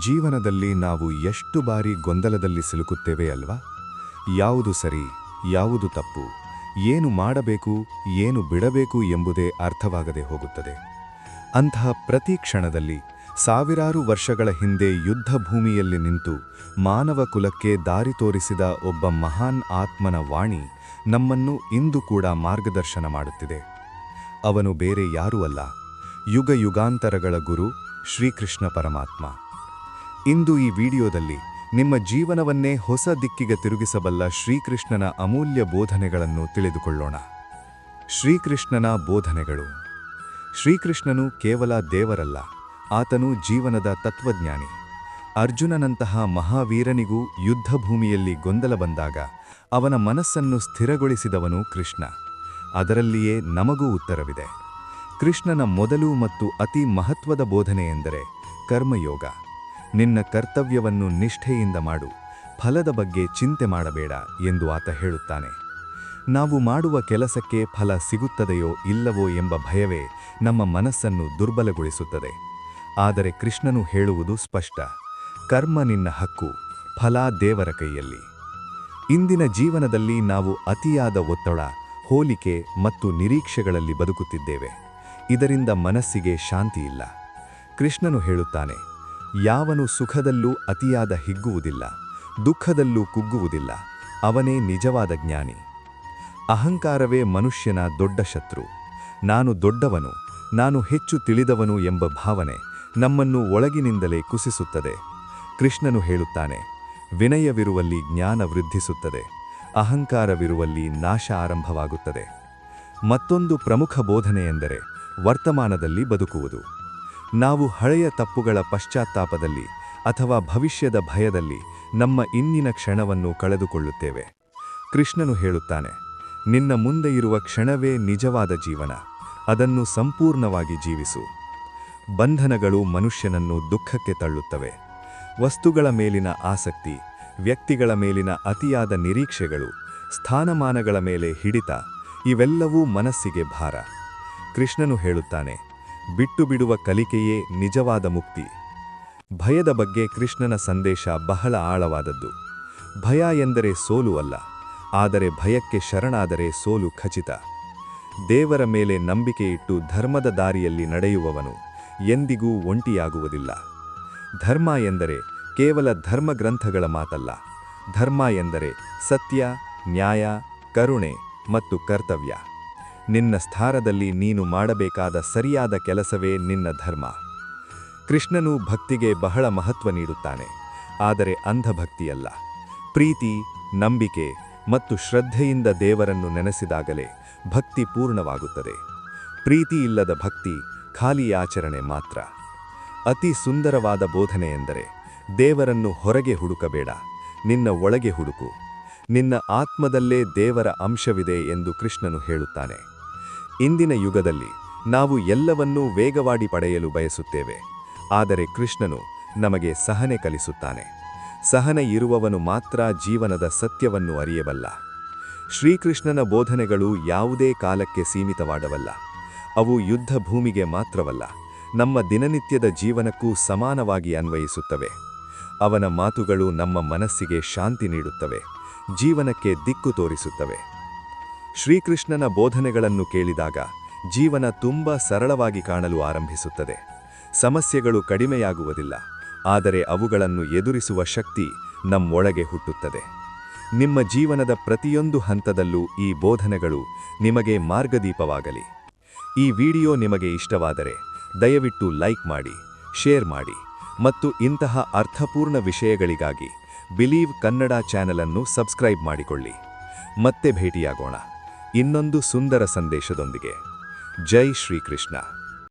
ಜೀವನದಲ್ಲಿ ನಾವು ಎಷ್ಟು ಬಾರಿ ಗೊಂದಲದಲ್ಲಿ ಸಿಲುಕುತ್ತೇವೆ ಅಲ್ವಾ? ಯಾವುದು ಸರಿ, ಯಾವುದು ತಪ್ಪು, ಏನು ಮಾಡಬೇಕು, ಏನು ಬಿಡಬೇಕು ಎಂಬುದೇ ಅರ್ಥವಾಗದೆ ಹೋಗುತ್ತದೆ. ಅಂತಹ ಪ್ರತಿ ಕ್ಷಣದಲ್ಲಿ ಸಾವಿರಾರು ವರ್ಷಗಳ ಹಿಂದೆ ಯುದ್ಧ ಭೂಮಿಯಲ್ಲಿ ನಿಂತು ಮಾನವ ಕುಲಕ್ಕೆ ದಾರಿ ತೋರಿಸಿದ ಒಬ್ಬ ಮಹಾನ್ ಆತ್ಮನ ವಾಣಿ ನಮ್ಮನ್ನು ಇಂದು ಕೂಡ ಮಾರ್ಗದರ್ಶನ ಮಾಡುತ್ತಿದೆ. ಅವನು ಬೇರೆ ಯಾರೂ ಅಲ್ಲ. ಯುಗ ಯುಗಾಂತರಗಳ ಗುರು ಶ್ರೀಕೃಷ್ಣ ಪರಮಾತ್ಮ. ಇಂದು ಈ ವಿಡಿಯೋದಲ್ಲಿ ನಿಮ್ಮ ಜೀವನವನ್ನೇ ಹೊಸ ದಿಕ್ಕಿಗೆ ತಿರುಗಿಸಬಲ್ಲ ಶ್ರೀಕೃಷ್ಣನ ಅಮೂಲ್ಯ ಬೋಧನೆಗಳನ್ನು ತಿಳಿದುಕೊಳ್ಳೋಣ. ಶ್ರೀಕೃಷ್ಣನ ಬೋಧನೆಗಳು. ಶ್ರೀಕೃಷ್ಣನು ಕೇವಲ ದೇವರಲ್ಲ, ಆತನು ಜೀವನದ ತತ್ವಜ್ಞಾನಿ. ಅರ್ಜುನನಂತಹ ಮಹಾವೀರನಿಗೂ ಯುದ್ಧಭೂಮಿಯಲ್ಲಿ ಗೊಂದಲ ಬಂದಾಗ ಅವನ ಮನಸ್ಸನ್ನು ಸ್ಥಿರಗೊಳಿಸಿದವನು ಕೃಷ್ಣ. ಅದರಲ್ಲಿಯೇ ನಮಗೂ ಉತ್ತರವಿದೆ. ಕೃಷ್ಣನ ಮೊದಲು ಮತ್ತು ಅತಿ ಮಹತ್ವದ ಬೋಧನೆ ಎಂದರೆ ಕರ್ಮಯೋಗ. ನಿನ್ನ ಕರ್ತವ್ಯವನ್ನು ನಿಷ್ಠೆಯಿಂದ ಮಾಡು. ಫಲದ ಬಗ್ಗೆ ಚಿಂತೆ ಮಾಡಬೇಡ ಎಂದು ಆತ ಹೇಳುತ್ತಾನೆ. ನಾವು ಮಾಡುವ ಕೆಲಸಕ್ಕೆ ಫಲ ಸಿಗುತ್ತದೆಯೋ ಇಲ್ಲವೋ ಎಂಬ ಭಯವೇ ನಮ್ಮ ಮನಸ್ಸನ್ನು ದುರ್ಬಲಗೊಳಿಸುತ್ತದೆ. ಆದರೆ ಕೃಷ್ಣನು ಹೇಳುವುದು ಸ್ಪಷ್ಟ. ಕರ್ಮ ನಿನ್ನ ಹಕ್ಕು, ಫಲ ದೇವರ ಕೈಯಲ್ಲಿ. ಇಂದಿನ ಜೀವನದಲ್ಲಿ ನಾವು ಅತಿಯಾದ ಒತ್ತಡ, ಹೋಲಿಕೆ ಮತ್ತು ನಿರೀಕ್ಷೆಗಳಲ್ಲಿ ಬದುಕುತ್ತಿದ್ದೇವೆ. ಇದರಿಂದ ಮನಸ್ಸಿಗೆ ಶಾಂತಿಯಿಲ್ಲ. ಕೃಷ್ಣನು ಹೇಳುತ್ತಾನೆ ಯಾವನು ಸುಖದಲ್ಲೂ ಅತಿಯಾದ ಹಿಗ್ಗುವುದಿಲ್ಲ, ದುಃಖದಲ್ಲೂ ಕುಗ್ಗುವುದಿಲ್ಲ, ಅವನೇ ನಿಜವಾದ ಜ್ಞಾನಿ. ಅಹಂಕಾರವೇ ಮನುಷ್ಯನ ದೊಡ್ಡ ಶತ್ರು. ನಾನು ದೊಡ್ಡವನು, ನಾನು ಹೆಚ್ಚು ತಿಳಿದವನು ಎಂಬ ಭಾವನೆ ನಮ್ಮನ್ನು ಒಳಗಿನಿಂದಲೇ ಕುಸಿಸುತ್ತದೆ. ಕೃಷ್ಣನು ಹೇಳುತ್ತಾನೆ, ವಿನಯವಿರುವಲ್ಲಿ ಜ್ಞಾನ ವೃದ್ಧಿಸುತ್ತದೆ, ಅಹಂಕಾರವಿರುವಲ್ಲಿ ನಾಶ ಆರಂಭವಾಗುತ್ತದೆ. ಮತ್ತೊಂದು ಪ್ರಮುಖ ಬೋಧನೆಯೆಂದರೆ ವರ್ತಮಾನದಲ್ಲಿ ಬದುಕುವುದು. ನಾವು ಹಳೆಯ ತಪ್ಪುಗಳ ಪಶ್ಚಾತ್ತಾಪದಲ್ಲಿ ಅಥವಾ ಭವಿಷ್ಯದ ಭಯದಲ್ಲಿ ನಮ್ಮ ಇಂದಿನ ಕ್ಷಣವನ್ನು ಕಳೆದುಕೊಳ್ಳುತ್ತೇವೆ. ಕೃಷ್ಣನು ಹೇಳುತ್ತಾನೆ, ನಿನ್ನ ಮುಂದೆ ಇರುವ ಕ್ಷಣವೇ ನಿಜವಾದ ಜೀವನ, ಅದನ್ನು ಸಂಪೂರ್ಣವಾಗಿ ಜೀವಿಸು. ಬಂಧನಗಳು ಮನುಷ್ಯನನ್ನು ದುಃಖಕ್ಕೆ ತಳ್ಳುತ್ತವೆ. ವಸ್ತುಗಳ ಮೇಲಿನ ಆಸಕ್ತಿ, ವ್ಯಕ್ತಿಗಳ ಮೇಲಿನ ಅತಿಯಾದ ನಿರೀಕ್ಷೆಗಳು, ಸ್ಥಾನಮಾನಗಳ ಮೇಲೆ ಹಿಡಿತ, ಇವೆಲ್ಲವೂ ಮನಸ್ಸಿಗೆ ಭಾರ. ಕೃಷ್ಣನು ಹೇಳುತ್ತಾನೆ ಬಿಟ್ಟು ಬಿಡುವ ಕಲಿಕೆಯೇ ನಿಜವಾದ ಮುಕ್ತಿ. ಭಯದ ಬಗ್ಗೆ ಕೃಷ್ಣನ ಸಂದೇಶ ಬಹಳ ಆಳವಾದದ್ದು. ಭಯ ಎಂದರೆ ಸೋಲು ಅಲ್ಲ, ಆದರೆ ಭಯಕ್ಕೆ ಶರಣಾದರೆ ಸೋಲು ಖಚಿತ. ದೇವರ ಮೇಲೆ ನಂಬಿಕೆಯಿಟ್ಟು ಧರ್ಮದ ದಾರಿಯಲ್ಲಿ ನಡೆಯುವವನು ಎಂದಿಗೂ ಒಂಟಿಯಾಗುವುದಿಲ್ಲ. ಧರ್ಮ ಎಂದರೆ ಕೇವಲ ಧರ್ಮಗ್ರಂಥಗಳ ಮಾತಲ್ಲ. ಧರ್ಮ ಎಂದರೆ ಸತ್ಯ, ನ್ಯಾಯ, ಕರುಣೆ ಮತ್ತು ಕರ್ತವ್ಯ. ನಿನ್ನ ಸ್ಥಾರದಲ್ಲಿ ನೀನು ಮಾಡಬೇಕಾದ ಸರಿಯಾದ ಕೆಲಸವೇ ನಿನ್ನ ಧರ್ಮ. ಕೃಷ್ಣನು ಭಕ್ತಿಗೆ ಬಹಳ ಮಹತ್ವ ನೀಡುತ್ತಾನೆ, ಆದರೆ ಅಂಧಭಕ್ತಿಯಲ್ಲ. ಪ್ರೀತಿ, ನಂಬಿಕೆ ಮತ್ತು ಶ್ರದ್ಧೆಯಿಂದ ದೇವರನ್ನು ನೆನೆಸಿದಾಗಲೇ ಭಕ್ತಿ ಪೂರ್ಣವಾಗುತ್ತದೆ. ಪ್ರೀತಿ ಇಲ್ಲದ ಭಕ್ತಿ ಖಾಲಿ ಆಚರಣೆ ಮಾತ್ರ. ಅತಿ ಸುಂದರವಾದ ಬೋಧನೆ ಎಂದರೆ ದೇವರನ್ನು ಹೊರಗೆ ಹುಡುಕಬೇಡ, ನಿನ್ನ ಒಳಗೆ ಹುಡುಕು. ನಿನ್ನ ಆತ್ಮದಲ್ಲೇ ದೇವರ ಅಂಶವಿದೆ ಎಂದು ಕೃಷ್ಣನು ಹೇಳುತ್ತಾನೆ. ಇಂದಿನ ಯುಗದಲ್ಲಿ ನಾವು ಎಲ್ಲವನ್ನೂ ವೇಗವಾಡಿ ಪಡೆಯಲು ಬಯಸುತ್ತೇವೆ. ಆದರೆ ಕೃಷ್ಣನು ನಮಗೆ ಸಹನೆ ಕಲಿಸುತ್ತಾನೆ. ಸಹನೆ ಇರುವವನು ಮಾತ್ರ ಜೀವನದ ಸತ್ಯವನ್ನು ಅರಿಯಬಲ್ಲ. ಶ್ರೀಕೃಷ್ಣನ ಬೋಧನೆಗಳು ಯಾವುದೇ ಕಾಲಕ್ಕೆ ಸೀಮಿತವಾದವಲ್ಲ. ಅವು ಯುದ್ಧ ಭೂಮಿಗೆ ಮಾತ್ರವಲ್ಲ, ನಮ್ಮ ದಿನನಿತ್ಯದ ಜೀವನಕ್ಕೂ ಸಮಾನವಾಗಿ ಅನ್ವಯಿಸುತ್ತವೆ. ಅವನ ಮಾತುಗಳು ನಮ್ಮ ಮನಸ್ಸಿಗೆ ಶಾಂತಿ ನೀಡುತ್ತವೆ, ಜೀವನಕ್ಕೆ ದಿಕ್ಕು ತೋರಿಸುತ್ತವೆ. ಶ್ರೀಕೃಷ್ಣನ ಬೋಧನೆಗಳನ್ನು ಕೇಳಿದಾಗ ಜೀವನ ತುಂಬ ಸರಳವಾಗಿ ಕಾಣಲು ಆರಂಭಿಸುತ್ತದೆ. ಸಮಸ್ಯೆಗಳು ಕಡಿಮೆಯಾಗುವುದಿಲ್ಲ, ಆದರೆ ಅವುಗಳನ್ನು ಎದುರಿಸುವ ಶಕ್ತಿ ನಮ್ಮೊಳಗೆ ಹುಟ್ಟುತ್ತದೆ. ನಿಮ್ಮ ಜೀವನದ ಪ್ರತಿಯೊಂದು ಹಂತದಲ್ಲೂ ಈ ಬೋಧನೆಗಳು ನಿಮಗೆ ಮಾರ್ಗದೀಪವಾಗಲಿ. ಈ ವಿಡಿಯೋ ನಿಮಗೆ ಇಷ್ಟವಾದರೆ ದಯವಿಟ್ಟು ಲೈಕ್ ಮಾಡಿ, ಶೇರ್ ಮಾಡಿ ಮತ್ತು ಇಂತಹ ಅರ್ಥಪೂರ್ಣ ವಿಷಯಗಳಿಗಾಗಿ ಬಿಲೀವ್ ಕನ್ನಡ ಚಾನೆಲನ್ನು ಸಬ್ಸ್ಕ್ರೈಬ್ ಮಾಡಿಕೊಳ್ಳಿ. ಮತ್ತೆ ಭೇಟಿಯಾಗೋಣ. ಇನ್ನೊಂದು ಸುಂದರ ಸಂದೇಶದೊಂದಿಗೆ. ಜೈ ಶ್ರೀಕೃಷ್ಣ.